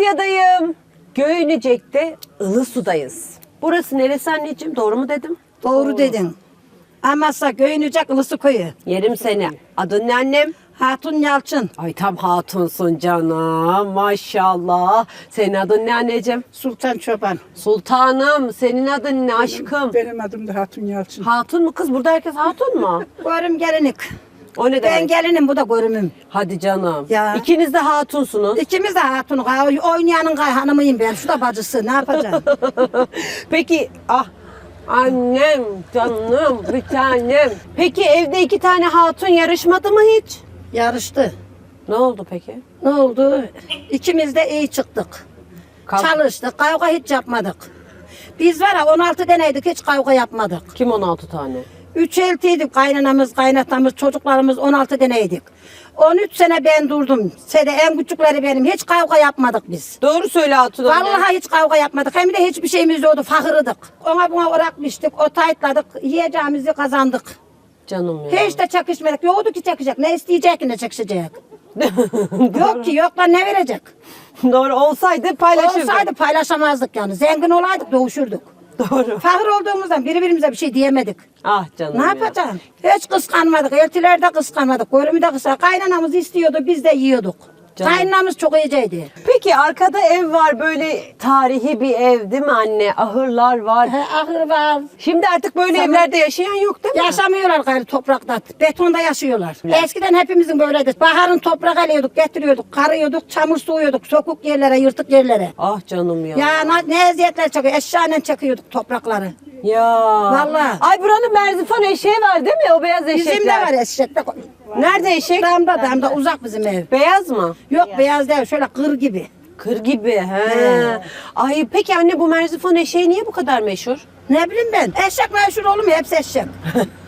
Amasya'dayım. Göynecek'te Ilısu'dayız. Burası neresi anneciğim? Doğru mu dedim? Doğru dedin. Amasya Göynücek Ilısı Köyü. Yerim seni. Adın ne annem? Hatun Yalçın. Ay tam hatunsun canım. Maşallah. Senin adın ne anneciğim? Sultan Çoban. Sultanım. Senin adın ne aşkım? Benim adım da Hatun Yalçın. Hatun mu kız? Burada herkes hatun mu? Görüm gelinik. O ne Ben demek? gelinim bu da görümüm. Hadi canım. Ya. İkiniz de hatunsunuz. İkimiz de hatun. Oynayanın kay hanımıyım ben. Şu da bacısı. Ne yapacağım? Peki ah annem canım bir tanem. Peki evde iki tane hatun yarışmadı mı hiç? Yarıştı. Ne oldu peki? Ne oldu? İkimiz de iyi çıktık. Kav- Çalıştık. Kavga hiç yapmadık. Biz var ya 16 deneydik hiç kavga yapmadık. Kim 16 tane? Üç eltiydik kaynanamız, kaynatamız, çocuklarımız 16 deneydik. 13 sene ben durdum. Sede en küçükleri benim. Hiç kavga yapmadık biz. Doğru söyle hatun anne. Vallahi hiç kavga yapmadık. Hem de hiçbir şeyimiz yoktu. Fakırıdık. Ona buna uğrakmıştık. O taytladık. Yiyeceğimizi kazandık. Canım ya. Hiç de çakışmadık. Yoktu ki çakışacak. Ne isteyecek ki ne çakışacak. Yok ki yok lan ne verecek? Doğru olsaydı paylaşırdık. Olsaydı paylaşamazdık yani. Zengin olaydık doğuşurduk. Doğru. Fakir olduğumuzdan birbirimize bir şey diyemedik. Ah canım Ne ya. yapacaksın? Hiç kıskanmadık. Eltiler de kıskanmadık. Görümü de kıskanmadık. Kaynanamız istiyordu. Biz de yiyorduk. Canım. Kaynanamız çok iyiceydi. Peki arkada ev var böyle tarihi bir ev değil mi anne? Ahırlar var. He, ahır var. Şimdi artık böyle Tamam. evlerde yaşayan yok değil mi? Yaşamıyorlar gayrı toprakta. Betonda yaşıyorlar. Eskiden hepimizin böyleydi. Baharın toprak alıyorduk, getiriyorduk, karıyorduk, çamur soğuyorduk, sokuk yerlere, yırtık yerlere. Ah canım ya. Ya na- ne eziyetler çekiyor. Eşyayla çekiyorduk toprakları. Ya. Vallahi. Ay buranın Merzifon eşeği var değil mi? O beyaz eşekler. Bizim de var eşek. Nerede eşek? Damda damda uzak bizim ev. Beyaz mı? Yok beyaz değil şöyle kır gibi. Kır gibi. He. Ay peki anne bu Merzifon eşeği niye bu kadar meşhur? Ne bileyim ben. Eşek meşhur olur mu? Hepsi eşek.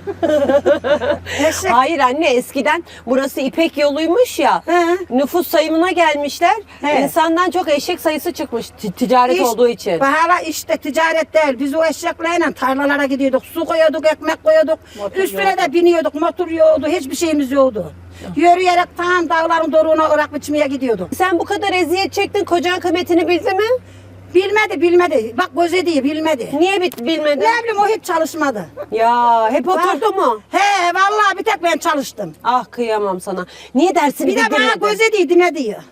eşek. Hayır anne eskiden burası İpek yoluymuş ya. He. Nüfus sayımına gelmişler. He. İnsandan çok eşek sayısı çıkmış t- ticaret İş- olduğu için. Hala işte ticaret değil. Biz o eşeklerle tarlalara gidiyorduk. Su koyuyorduk, ekmek koyuyorduk. Üstüne de biniyorduk. Motor yoktu. Hiçbir şeyimiz yoktu. Yürüyerek tam dağların doruğuna ırak biçmeye gidiyorduk. Sen bu kadar eziyet çektin kocan kıymetini bildi mi? Bilmedi bilmedi. Bak göze diye bilmedi. Niye bit bilmedi? Ne bileyim o hiç çalışmadı. Ya hep oturdu mu? He vallahi bir tek ben çalıştım. Ah kıyamam sana. Niye dersini Bir de bana bildirmedin? göze diye dime diyor.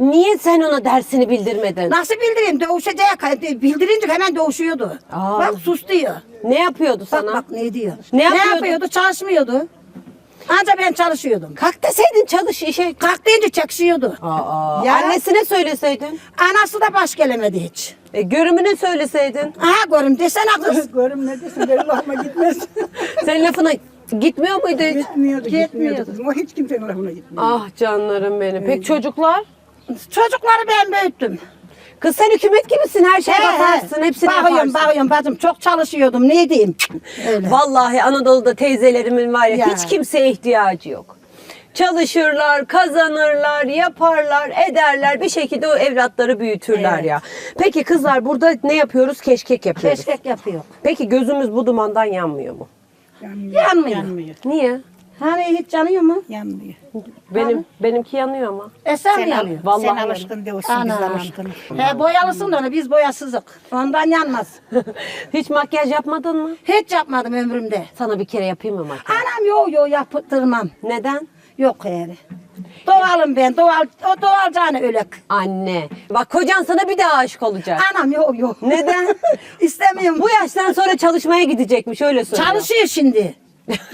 Niye sen ona dersini bildirmedin? Nasıl bildireyim? Dövüşecek. Bildirince hemen dövüşüyordu. Aa. Bak sus diyor. Ne yapıyordu Bak sana? bak ne diyor. Ne yapıyordu? Çalışmıyordu. Anca ben çalışıyordum. Kalk deseydin çalış işe. Kalk deyince çekişiyordu. Aa, Ya. Annesine söyleseydin. Anası da baş gelemedi hiç. E, görümüne söyleseydin. Aha görüm desene kız. Görüm ne desin benim lafıma gitmez. Senin lafına gitmiyor muydu hiç? gitmiyordu, Gitmiyordu. gitmiyordu kızım. O hiç kimsenin lafına gitmiyor. Ah canlarım benim. Peki çocuklar? Çocukları ben büyüttüm. Kız sen hükümet gibisin. Her şeye bakarsın. Hepsini Bakıyorum yaparsın. bakıyorum bacım çok çalışıyordum ne diyeyim. Öyle. Vallahi Anadolu'da teyzelerimin var ya, Ya. hiç kimseye ihtiyacı yok. Çalışırlar, kazanırlar, yaparlar, ederler. Bir şekilde o evlatları büyütürler Evet. ya. Peki kızlar burada ne yapıyoruz? Keşkek yapıyoruz. Keşkek yapıyor. Peki gözümüz bu dumandan yanmıyor mu? Yanmıyor. Yanmıyor. Yanmıyor. Niye? Hani hiç yanıyor mu? Yanmıyor. Benim benimki yanıyor ama. Mi Sen, yanıyor? Vallahi sen yanıyor. alışkın değilsin, biz Anam. alışkın. He boyalısın da onu biz boyasızık. Ondan yanmaz. Hiç makyaj yapmadın mı? Hiç yapmadım ömrümde. Sana bir kere yapayım mı makyaj? Anam yo yo yaptırmam. Neden? Yok yani. Doğalım ben. Doğal, o doğal canı ölek. Anne. Bak kocan sana bir daha aşık olacak. Anam yok yok. Neden? İstemiyorum. Bu yaştan sonra çalışmaya gidecekmiş öyle söylüyor. Çalışıyor şimdi.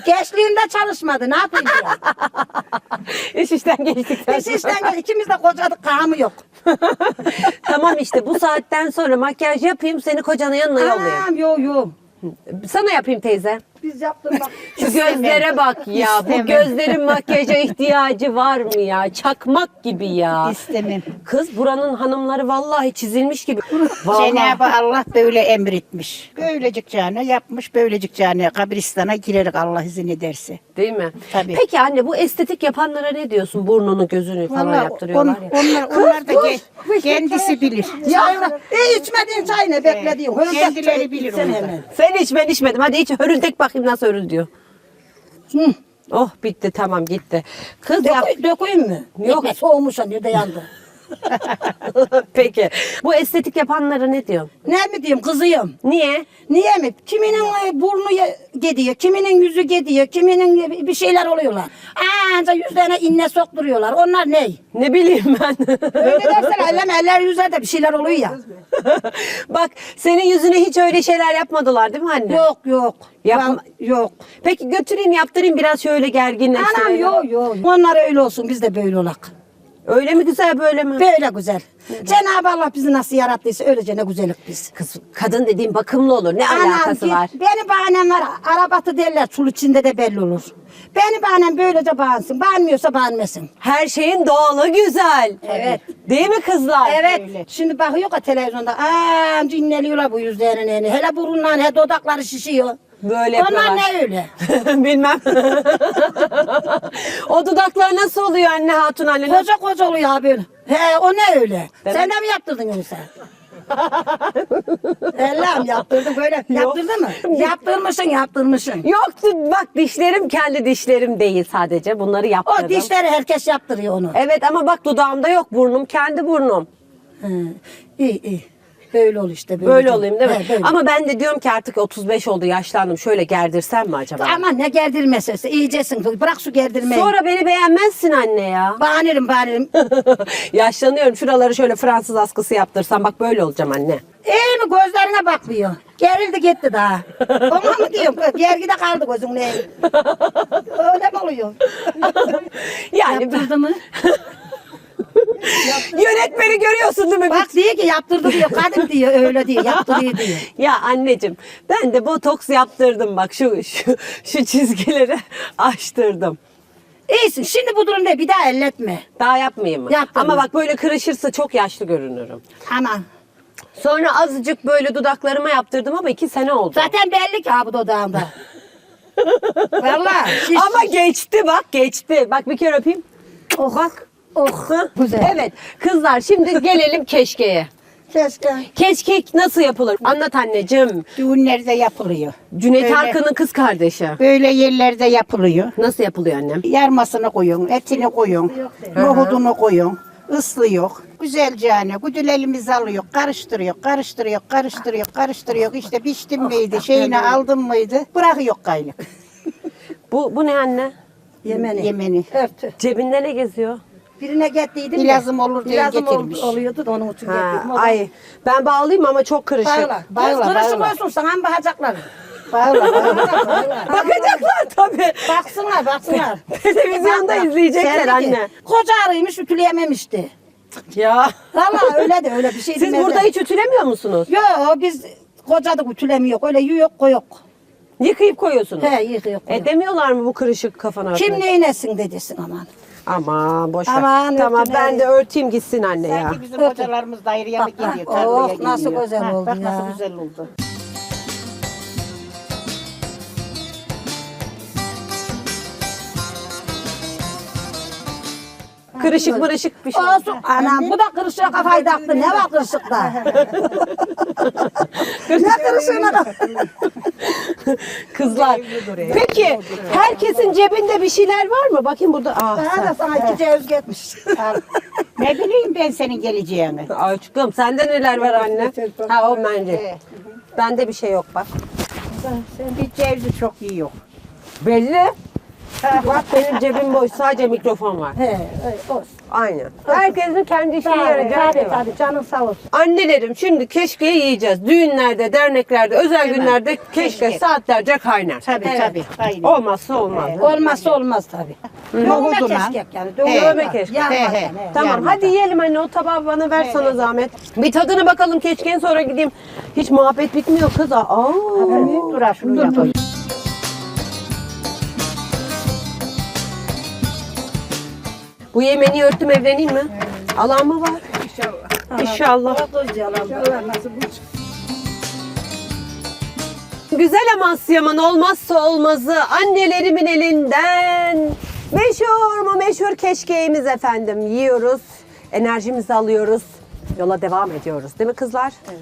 Gençliğinde çalışmadı. Ne yapayım ya? İş işten geçtikten Biz sonra. işten ikimiz de kocadık kahamı yok. tamam işte bu saatten sonra makyaj yapayım seni kocanın yanına yollayayım. Anam yok yok. Sana yapayım teyze. Biz yaptırmak. Şu gözlere bak ya. Bu İstemem. gözlerin makyaja ihtiyacı var mı ya? Çakmak gibi ya. İstemem. Kız buranın hanımları vallahi çizilmiş gibi. Vallahi. Cenab-ı Allah böyle emretmiş. Böylecik canı yapmış, böylecik canı kabristana girerek Allah izin ederse. Değil mi? Tabii. Peki anne bu estetik yapanlara ne diyorsun? Burnunu gözünü falan Vallahi yaptırıyorlar on- ya. onlar, onlar da ge- kendisi bilir. Ya e, içmediğin çay ne beklediğin. Kendileri bilir onu da. Sen hiç ben içmedim. Hadi iç hörüldek bakayım nasıl hörüldüyor. Hı. Oh bitti tamam gitti. Kız yap. Dökü, dökeyim mi? Yok. Yok. Soğumuş hani de yandı. Peki. Bu estetik yapanlara ne diyorsun? Ne mi diyeyim kızıyım. Niye? Niye mi? Kiminin e, burnu ye- gidiyor, kiminin yüzü gidiyor, kiminin e, bir şeyler oluyorlar. Anca yüzlerine inne sokturuyorlar. Onlar ne? Ne bileyim ben. Öyle dersen elleme eller yüzlerde bir şeyler oluyor ya. Bak senin yüzüne hiç öyle şeyler yapmadılar değil mi anne? Yok yok. Yapma- Val- Yok. Peki götüreyim yaptırayım biraz şöyle gerginleştirelim. Anam yok yok. Onlar öyle olsun biz de böyle olak. Öyle mi güzel böyle mi? Böyle güzel. Cenab-ı Allah bizi nasıl yarattıysa öylece ne güzellik biz. Kız, kadın dediğin bakımlı olur. Ne alakası var? Benim bahanem var. Arabatı derler. Çul içinde de belli olur. Benim bahanem böylece bağınsın. Bağınmıyorsa bağınmasın. Her şeyin doğalı güzel. Evet. Değil mi kızlar? Evet. Şimdi bakıyor ya televizyonda. Aa dinleniyorlar bu yüzlerini. Hele burunlar, he dudakları şişiyor. Böyle Onlar yapıyorlar. ne öyle? Bilmem. o dudaklar nasıl oluyor anne hatun anne? Koca koca oluyor abi. He o ne öyle? Ben- Sen de mi yaptırdın yoksa? Ellam yaptırdım böyle. Yaptırdın mı? Yaptırmışsın yaptırmışsın. Yoktu bak dişlerim kendi dişlerim değil sadece. Bunları yaptırdım. O dişleri herkes yaptırıyor onu. Evet ama bak dudağımda yok burnum kendi burnum. He, iyi iyi. Böyle ol işte. Böyle, Böyle olayım değil mi? He, böyle. Ama ben de diyorum ki artık 35 oldu yaşlandım. Şöyle gerdirsem mi acaba? Ama ne gerdirmesi. iyicesin. Bırak şu gerdirmeyi. Sonra beni beğenmezsin anne ya. Bağırırım bağırırım. Yaşlanıyorum. Şuraları şöyle Fransız askısı yaptırsam bak böyle olacağım anne. İyi mi gözlerine bakmıyor. Gerildi gitti daha. Ona mı diyorum? Gergide kaldı gözün ne? Öyle mi oluyor? Yani Yaptırdı mı? Yönetmeni görüyorsun değil mi? Bak diyor ki yaptırdı diyor. Kadın diyor öyle diyor. Yaptırıyor diyor. Ya anneciğim ben de botoks yaptırdım bak şu şu, şu çizgileri açtırdım. İyisin. Şimdi bu durumda bir daha elletme. Daha yapmayayım mı? Yaptırma. Ama bak böyle kırışırsa çok yaşlı görünürüm. Aman. Sonra azıcık böyle dudaklarıma yaptırdım ama iki sene oldu. Zaten belli ki ha bu dudağında. Vallahi. şiş- Ama geçti bak geçti. Bak bir kere öpeyim. Oh bak. Oh. Hı? Güzel. Evet kızlar şimdi gelelim keşkeye. Keşke. Keşkek nasıl yapılır? Anlat anneciğim. Düğünlerde yapılıyor. Cüneyt Öyle. Arkın'ın kız kardeşi. Böyle yerlerde yapılıyor. Nasıl yapılıyor annem? Yarmasını koyun, etini koyun, nohudunu koyun, ıslıyor. Güzelce yani güdül elimizi alıyor, karıştırıyor, karıştırıyor, karıştırıyor, karıştırıyor. İşte piştin miydi, şeyini aldın mıydı, bırakıyor kaylık Bu, bu ne anne? Yemeni. yemeni. Örtü. Cebinde ne geziyor? Birine gettiydim Bir de. lazım olur diye Lazım ol- getirmiş. oluyordu da onun için Ha, getirdim. O da- ay ben bağlayayım ama çok kırışık. Bağla. Bağla, Bağla. Kırışık bağla. olsun sana mı bakacaklar? Bağla, bağla. Bakacaklar tabii. Baksınlar baksınlar. Televizyonda izleyecekler Sen de ki, anne. Koca arıymış ütüleyememişti. Ya. Vallahi öyle de öyle bir şey Siz demezler. burada hiç ütülemiyor musunuz? Yok biz kocadık ütülemiyor. Öyle yiyor koyuk. Yıkayıp koyuyorsunuz. He yıkıyor E koyuk. demiyorlar mı bu kırışık kafana Kim örtmek? neynesin dedesin aman. Aman boş ver. Aman, tamam örtün ben de örteyim gitsin anne ya. Sanki bizim hocalarımız daireye mi Bak, geliyor, tarlaya oh, nasıl güzel Ha, oldu Bak ya. nasıl güzel oldu. Kırışık mırışık bir şey. Olsun. Anam bu da kırışığa kafayı taktı. Ne var kırışıkta? ne kırışığına da? Kızlar. Peki herkesin cebinde bir şeyler var mı? Bakayım burada. Ah, Daha da sana iki ceviz gitmiş. Ne bileyim ben senin geleceğini. Aşkım sende neler var anne? Ha o bence. Bende bir şey yok bak. Bir cevizi çok iyi yok. Belli. Bak benim cebim boş. Sadece mikrofon var. He, olsun. Aynen. Herkesin kendi işine yarayacağı Tabii şey var. tabii canın sağ olsun. Annelerim şimdi keşkeyi yiyeceğiz. Düğünlerde, derneklerde, özel günlerde keşke Keşke. saatlerce kaynar. Tabii Evet. tabii. Aynen. Olmazsa olmaz. Olmazsa olmaz tabii. Dövme Nohuduna. keşkek yani. He. Dövme keşkek. Yarmadan, He, he. he. Tamam Yarmadan. hadi yiyelim anne o tabağı bana ver sana zahmet. Bir tadına bakalım keşkeğin sonra gideyim. Hiç muhabbet bitmiyor kız. Aa. Dur ha şunu yapayım. Bu yemeni örttüm evleneyim mi? Alan mı var? İnşallah. İnşallah. Nasıl bu? Güzel Amasya'mın olmazsa olmazı annelerimin elinden. Meşhur mu meşhur keşkeğimiz efendim. Yiyoruz, enerjimizi alıyoruz. Yola devam ediyoruz değil mi kızlar? Evet.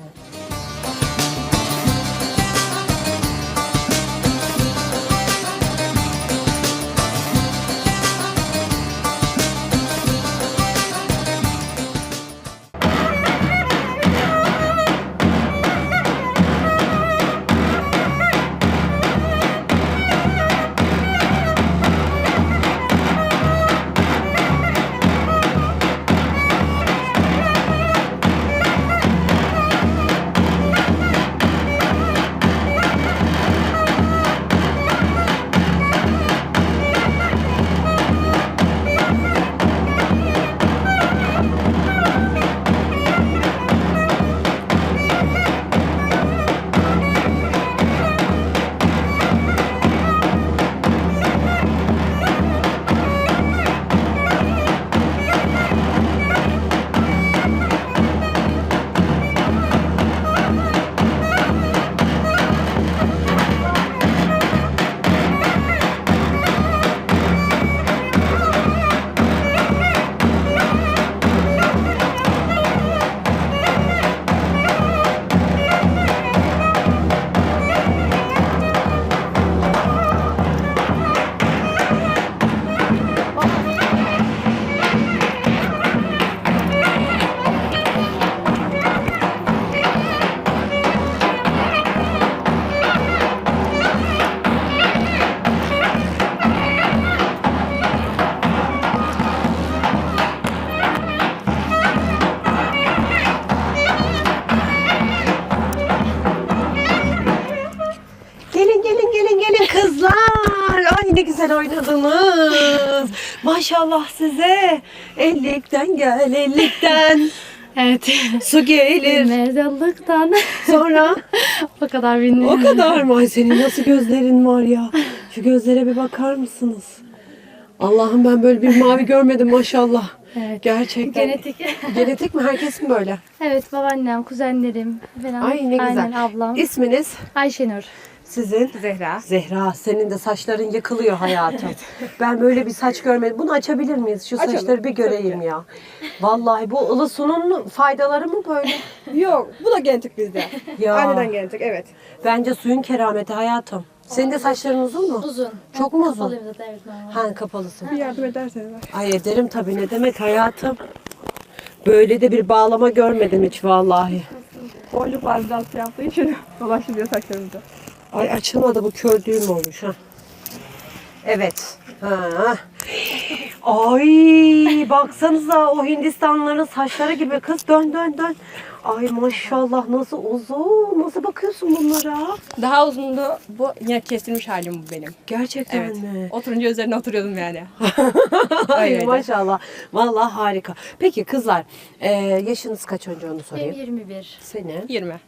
Oynadınız. Maşallah size. Ellikten gel ellikten. Evet. Su gelir. Mezarlıktan. Sonra o kadar bilmiyorum. o kadar mı? Ay senin nasıl gözlerin var ya. Şu gözlere bir bakar mısınız? Allah'ım ben böyle bir mavi görmedim maşallah. Evet. Gerçekten. Genetik. Genetik mi? Herkes mi böyle? evet babaannem, kuzenlerim falan. Ay ne güzel. Aynen ablam. İsminiz? Ayşenur. Sizin? Zehra. Zehra, senin de saçların yıkılıyor hayatım. ben böyle bir saç görmedim. Bunu açabilir miyiz? Şu Açalım. saçları bir göreyim ya. Vallahi bu ılı sunun faydaları mı böyle? Yok bu da genetik bizde. Ya. Anneden genetik evet. Bence suyun kerameti hayatım. Senin de saçların uzun mu? Uzun. Çok mu uzun? Kapalıyım zaten evet normal. Ha kapalısın. Bir yardım ederseniz. Ay ederim tabii ne demek hayatım. Böyle de bir bağlama görmedim hiç vallahi. Boyluk bazı yaptığı için dolaşılıyor saçlarımızda. Ay açılmadı bu kör düğüm olmuş ha. Evet. Ha. Ay baksanıza o Hindistanlıların saçları gibi kız dön dön dön. Ay maşallah nasıl uzun. Nasıl bakıyorsun bunlara? Daha uzundu. Bu yine kesilmiş halim bu benim. Gerçekten Evet. mi? Oturunca üzerine oturuyordum yani. Ay Öyleydi. maşallah. Vallahi harika. Peki kızlar e, yaşınız kaç önce onu Benim sorayım. 21. Senin. 20.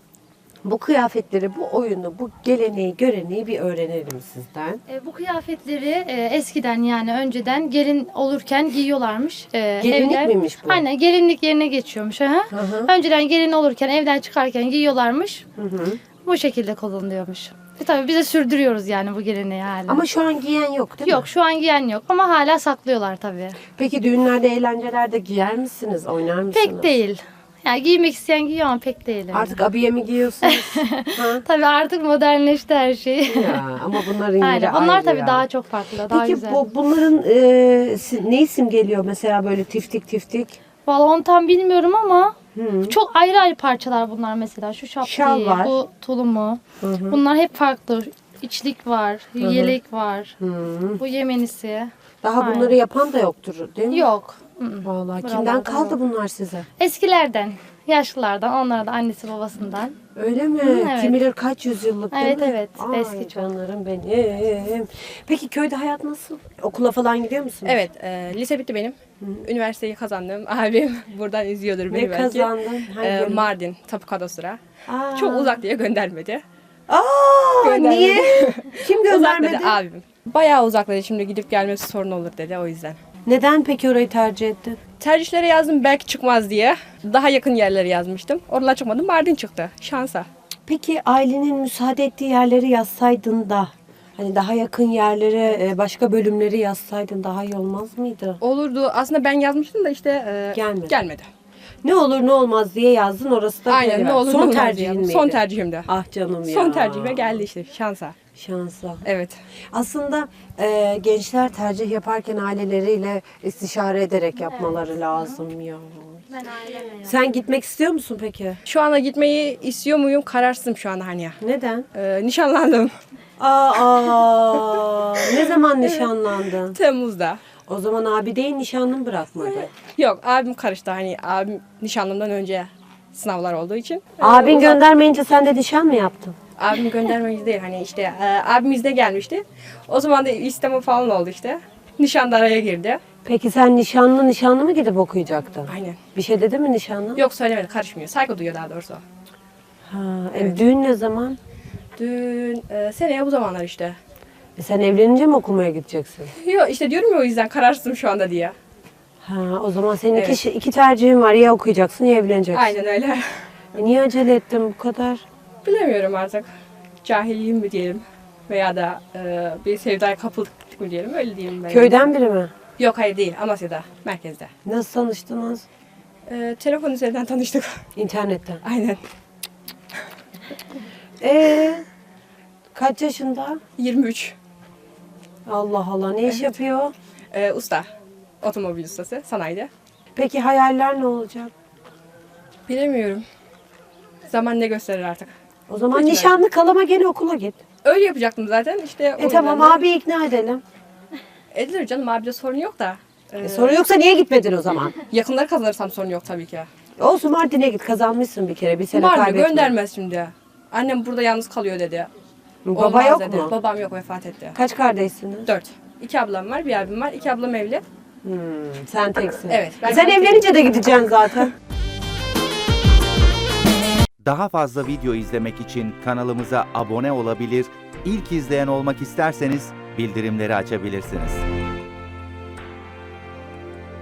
Bu kıyafetleri, bu oyunu, bu geleneği, göreneği bir öğrenelim sizden. E, bu kıyafetleri e, eskiden yani önceden gelin olurken giyiyorlarmış. E, Gelinlik miymiş bu? Aynen gelinlik yerine geçiyormuş. Aha. hı. Önceden gelin olurken evden çıkarken giyiyorlarmış. Hı hı. Bu şekilde kullanılıyormuş. E, tabii biz de sürdürüyoruz yani bu geleneği hala. Ama şu an giyen yok değil mi? Yok şu an giyen yok ama hala saklıyorlar tabii. Peki düğünlerde, eğlencelerde giyer misiniz? Oynar mısınız? Pek değil. Yani giymek isteyen giyiyor ama pek değil. yani. Artık abiye mi giyiyorsunuz? ha? Tabii artık modernleşti her şey. Ya, ama bunların yeri Aynen. Onlar ayrı tabii ya. daha çok farklı, daha Peki güzel. bu, bunların e, si- ne isim geliyor mesela böyle tiftik tiftik? Vallahi onu tam bilmiyorum ama Hı. çok ayrı ayrı parçalar bunlar mesela. Şu Şal şapkayı, var. bu tulumu. Bunlar hep farklı. İçlik var, yelek var. Hı. Bu yemenisi. Daha bunları yapan da yoktur değil mi? Yok. Vallahi Buralarda kimden kaldı bunlar size? Eskilerden, yaşlılardan, onlara da annesi babasından. Öyle mi? evet. Kim bilir kaç yüzyıllık değil Evet, mi? evet. Ay, Eski çok. canlarım benim. Peki köyde hayat nasıl? Okula falan gidiyor musunuz? Evet e, lise bitti benim. Üniversiteyi kazandım. Abim buradan izliyordur beni Ne belki. kazandın? Hangi E, bölüm? Mardin Tapu Kadastra. Aa. Çok uzak diye göndermedi. Aa, Göndermedi. niye? Kim Uzak göndermedi? dedi abim. Bayağı uzak dedi şimdi gidip gelmesi sorun olur dedi o yüzden. Neden peki orayı tercih ettin? Tercihlere yazdım belki çıkmaz diye. Daha yakın yerleri yazmıştım. Oralar çıkmadı. Mardin çıktı. Şansa. Peki ailenin müsaade ettiği yerleri yazsaydın da hani daha yakın yerlere e, başka bölümleri yazsaydın daha iyi olmaz mıydı? Olurdu. Aslında ben yazmıştım da işte e, Gelmedi. gelmedi. Ne olur ne olmaz diye yazdın orası da Aynen ne olur ne Son olmaz tercihin diye. miydi? Son tercihimdi. Ah canım ya. Son tercihime geldi işte şansa. Şansa. Evet. Aslında e, gençler tercih yaparken aileleriyle istişare ederek yapmaları lazım ya. Ben ailemle Sen gitmek istiyor musun peki? Şu anda gitmeyi istiyor muyum? Kararsızım şu anda hani. Neden? E, nişanlandım Aa, ne zaman nişanlandın? Temmuz'da. O zaman abi değil nişanlını bırakmadı. Yok abim karıştı hani abim nişanlımdan önce sınavlar olduğu için. Abin göndermeyince sen de nişan mı yaptın? Abim göndermeci değil hani işte e, abim izne gelmişti. O zaman da isteme falan oldu işte. Nişan da araya girdi. Peki sen nişanlı nişanlı mı gidip okuyacaktın? Aynen. Bir şey dedi mi nişanlı? Yok söylemedi karışmıyor. Saygı duyuyor daha doğrusu. Ha, e, düğün ne zaman? Dün e, seneye bu zamanlar işte. E, sen evlenince mi okumaya gideceksin? Yok işte diyorum ya o yüzden kararsızım şu anda diye. Ha, o zaman senin Evet. iki, şey- iki tercihin var. Ya okuyacaksın ya evleneceksin. Aynen öyle. E, niye acele ettin bu kadar? Bilemiyorum artık. Cahilliğim mi diyelim. Veya da e, bir sevdaya kapıldık mı diyelim. Öyle diyeyim ben. Köyden biri mi? Yok hayır değil. Amasya'da. Merkezde. Nasıl tanıştınız? E, telefon üzerinden tanıştık. İnternetten. Aynen. Ee, kaç yaşında? 23. Allah Allah ne iş yapıyor? E, usta. Otomobil ustası. Sanayide. Peki hayaller ne olacak? Bilemiyorum. Zaman ne gösterir artık. O zaman Peki. nişanlı kalama gene okula git. Öyle yapacaktım zaten. İşte E tamam abi ikna edelim. Edilir canım abide sorun yok da. e, E, sorun yoksa niye gitmedin o zaman? yakınları kazanırsam sorun yok tabii ki. Olsun Mardin'e git kazanmışsın bir kere bir sene Var mı kaybetme. göndermez şimdi. Annem burada yalnız kalıyor dedi. Baba Olmaz yok dedi. mu? Babam yok vefat etti. Kaç kardeşsiniz? Dört. İki ablam var, bir abim var. İki ablam evli. Hmm, sen teksin. Evet, ben Sen evlenince de gideceksin zaten. Daha fazla video izlemek için kanalımıza abone olabilir, ilk izleyen olmak isterseniz bildirimleri açabilirsiniz.